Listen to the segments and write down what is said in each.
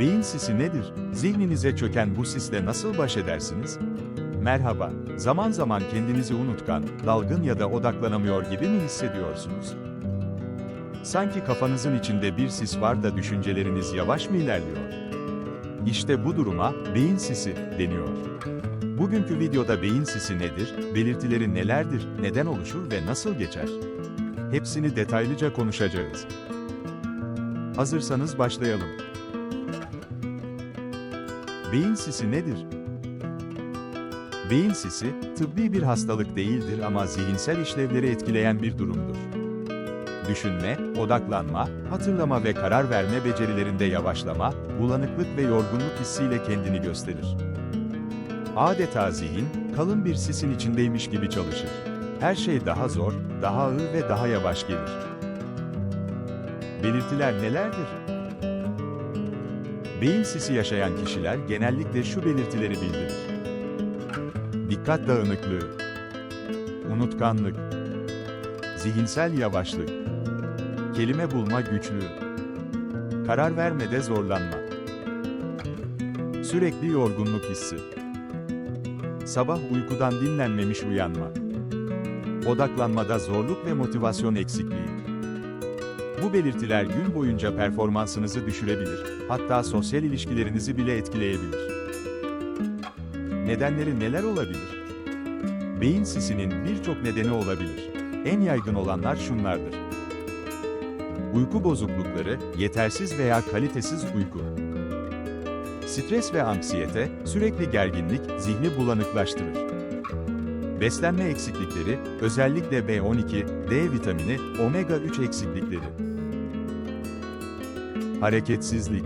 Beyin sisi nedir? Zihninize çöken bu sisle nasıl baş edersiniz? Merhaba, zaman zaman kendinizi unutkan, dalgın ya da odaklanamıyor gibi mi hissediyorsunuz? Sanki kafanızın içinde bir sis var da düşünceleriniz yavaş mı ilerliyor? İşte bu duruma beyin sisi deniyor. Bugünkü videoda beyin sisi nedir, belirtileri nelerdir, neden oluşur ve nasıl geçer? Hepsini detaylıca konuşacağız. Hazırsanız başlayalım. Beyin sisi nedir? Beyin sisi, tıbbi bir hastalık değildir ama zihinsel işlevleri etkileyen bir durumdur. Düşünme, odaklanma, hatırlama ve karar verme becerilerinde yavaşlama, bulanıklık ve yorgunluk hissiyle kendini gösterir. Adeta zihin, kalın bir sisin içindeymiş gibi çalışır. Her şey daha zor, daha ağır ve daha yavaş gelir. Belirtiler nelerdir? Beyin sisi yaşayan kişiler genellikle şu belirtileri bildirir. Dikkat dağınıklığı, unutkanlık, zihinsel yavaşlık, kelime bulma güçlüğü, karar vermede zorlanma, sürekli yorgunluk hissi, sabah uykudan dinlenmemiş uyanma, odaklanmada zorluk ve motivasyon eksikliği. Bu belirtiler gün boyunca performansınızı düşürebilir, hatta sosyal ilişkilerinizi bile etkileyebilir. Nedenleri neler olabilir? Beyin sisinin birçok nedeni olabilir. En yaygın olanlar şunlardır. Uyku bozuklukları, yetersiz veya kalitesiz uyku. Stres ve anksiyete, sürekli gerginlik, zihni bulanıklaştırır. Beslenme eksiklikleri, özellikle B12, D vitamini, omega 3 eksiklikleri. Hareketsizlik.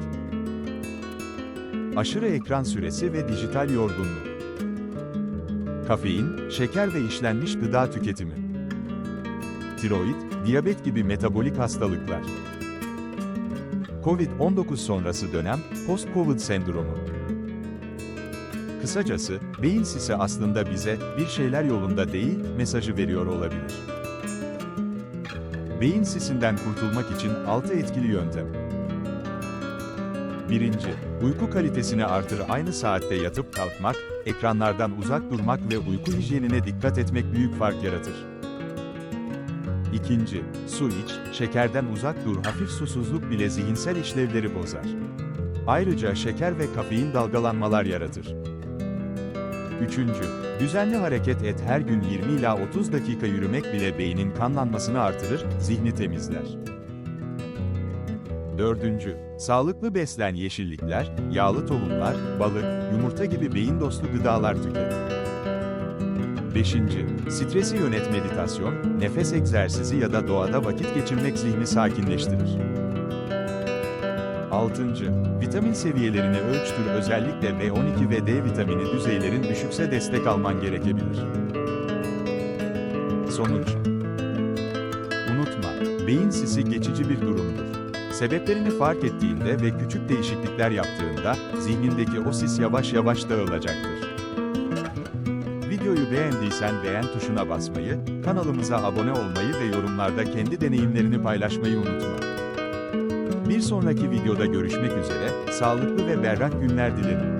Aşırı ekran süresi ve dijital yorgunluk. Kafein, şeker ve işlenmiş gıda tüketimi. Tiroid, diyabet gibi metabolik hastalıklar. Covid-19 sonrası dönem, post-Covid sendromu. Kısacası, beyin sisi aslında bize bir şeyler yolunda değil mesajı veriyor olabilir. Beyin sisinden kurtulmak için 6 etkili yöntem. 1. Uyku kalitesini artır aynı saatte yatıp kalkmak, ekranlardan uzak durmak ve uyku hijyenine dikkat etmek büyük fark yaratır. 2. Su iç, şekerden uzak dur hafif susuzluk bile zihinsel işlevleri bozar. Ayrıca şeker ve kafein dalgalanmalar yaratır. 3. Düzenli hareket et her gün 20 ila 30 dakika yürümek bile beynin kanlanmasını artırır, zihni temizler. 4. Sağlıklı beslen yeşillikler, yağlı tohumlar, balık, yumurta gibi beyin dostu gıdalar tüket. 5. Stresi yönet meditasyon, nefes egzersizi ya da doğada vakit geçirmek zihni sakinleştirir. 6. Vitamin seviyelerini ölçtür özellikle B12 ve D vitamini düzeylerin düşükse destek alman gerekebilir. Sonuç Unutma, beyin sisi geçici bir durumdur. Sebeplerini fark ettiğinde ve küçük değişiklikler yaptığında, zihnindeki o sis yavaş yavaş dağılacaktır. Videoyu beğendiysen beğen tuşuna basmayı, kanalımıza abone olmayı ve yorumlarda kendi deneyimlerini paylaşmayı unutma. Bir sonraki videoda görüşmek üzere, sağlıklı ve berrak günler dilerim.